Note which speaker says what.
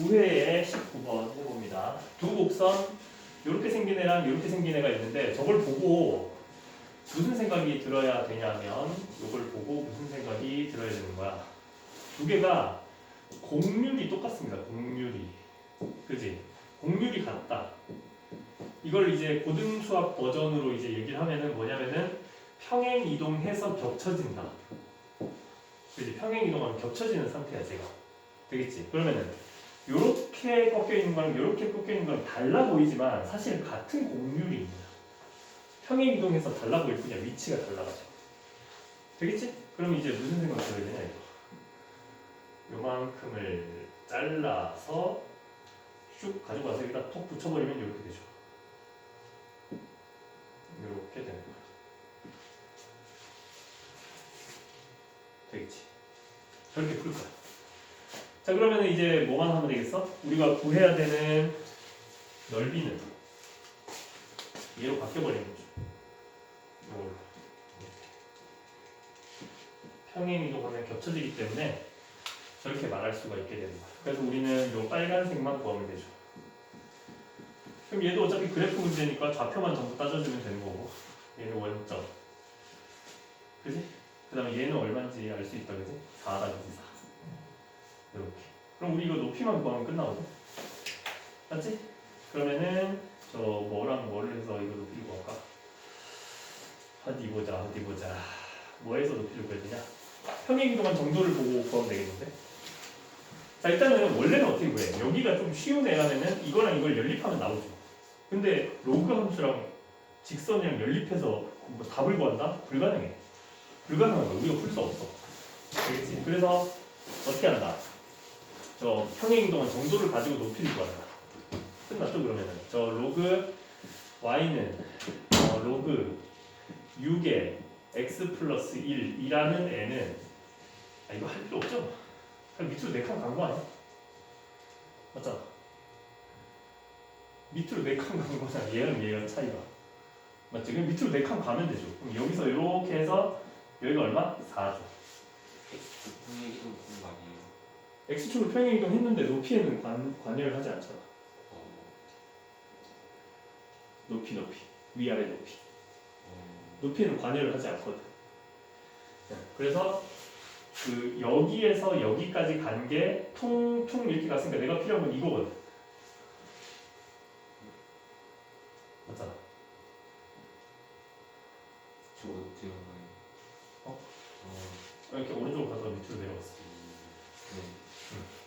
Speaker 1: 9회에 19번 해봅니다. 두 곡선 이렇게 생긴 애랑 이렇게 생긴 애가 있는데 저걸 보고 무슨 생각이 들어야 되냐면 이걸 보고 무슨 생각이 들어야 되는 거야. 두 개가 곡률이 똑같습니다. 곡률이. 그지? 곡률이 같다. 이걸 이제 고등수학 버전으로 이제 얘기를 하면은 뭐냐면은 평행 이동해서 겹쳐진다. 그지? 평행 이동하면 겹쳐지는 상태야, 제가. 되겠지? 그러면은 요렇게 꺾여 있는 거랑 요렇게 꺾여 있는 거랑 달라 보이지만 사실 같은 곡률입니다. 평행 이동해서 달라 보일 뿐이야. 위치가 달라가지고. 되겠지? 그럼 이제 무슨 생각 들어야 되냐 이거. 요만큼을 잘라서 슉 가져가서 여기다 톡 붙여버리면 이렇게 되죠. 이렇게 되는 거야. 되겠지? 저렇게 풀 거야. 자 그러면 이제 뭐만 하면 되겠어? 우리가 구해야 되는 넓이는 얘로 바뀌어버리는 거죠. 이걸로. 평행 이동하면 겹쳐지기 때문에 저렇게 말할 수가 있게 되는 거야. 그래서 우리는 요 빨간색만 구하면 되죠. 그럼 얘도 어차피 그래프 문제니까 좌표만 전부 따져주면 되는 거고 얘는 원점. 그지? 그 다음에 얘는 얼마인지 알 수 있다 그지? 4다 그지? 4. 이렇게. 그럼 우리 이거 높이만 구하면 끝나거든. 맞지? 그러면은 저 뭐랑 뭐를 해서 이거 높이 구할까? 어디 보자, 어디 보자. 뭐 해서 높이를 구해야 되냐? 평행 이동한 정도를 보고 구하면 되겠는데? 자 일단은 원래는 어떻게 구해? 여기가 좀 쉬운 애라면은 이거랑 이걸 연립하면 나오죠. 근데 로그 함수랑 직선이랑 연립해서 뭐 답을 구한다? 불가능해. 불가능한 거야. 우리가 풀 수 없어. 알겠지? 그래서 어떻게 한다? 저 평행 이동한 정도를 가지고 높이를 구한다. 끝났죠 그러면은 저 로그 y는 어, 로그 6의 x 플러스 1 이라는 애는 아 이거 할 필요 없죠? 그냥 밑으로 4칸 간 거 아니야? 맞잖아. 밑으로 4칸 간 거잖아. 얘랑 얘랑 차이가. 맞지? 그럼 밑으로 4칸 가면 되죠. 그럼 여기서 이렇게 해서 여기가 얼마? 4죠. X축을 평행 이동했는데 높이에는 관, 관여를 하지 않잖아.
Speaker 2: 어,
Speaker 1: 높이 높이 위아래 높이
Speaker 2: 어,
Speaker 1: 높이에는 관여를 하지 않거든. 네, 그래서 그 여기에서 여기까지 간게 퉁퉁 이렇게 갔으니까 내가 필요한 건 이거거든. 맞잖아.
Speaker 2: 저 어때요?
Speaker 1: 어?
Speaker 2: 어,
Speaker 1: 이렇게 오른쪽으로 가다가 밑으로 내려갔어. Mm.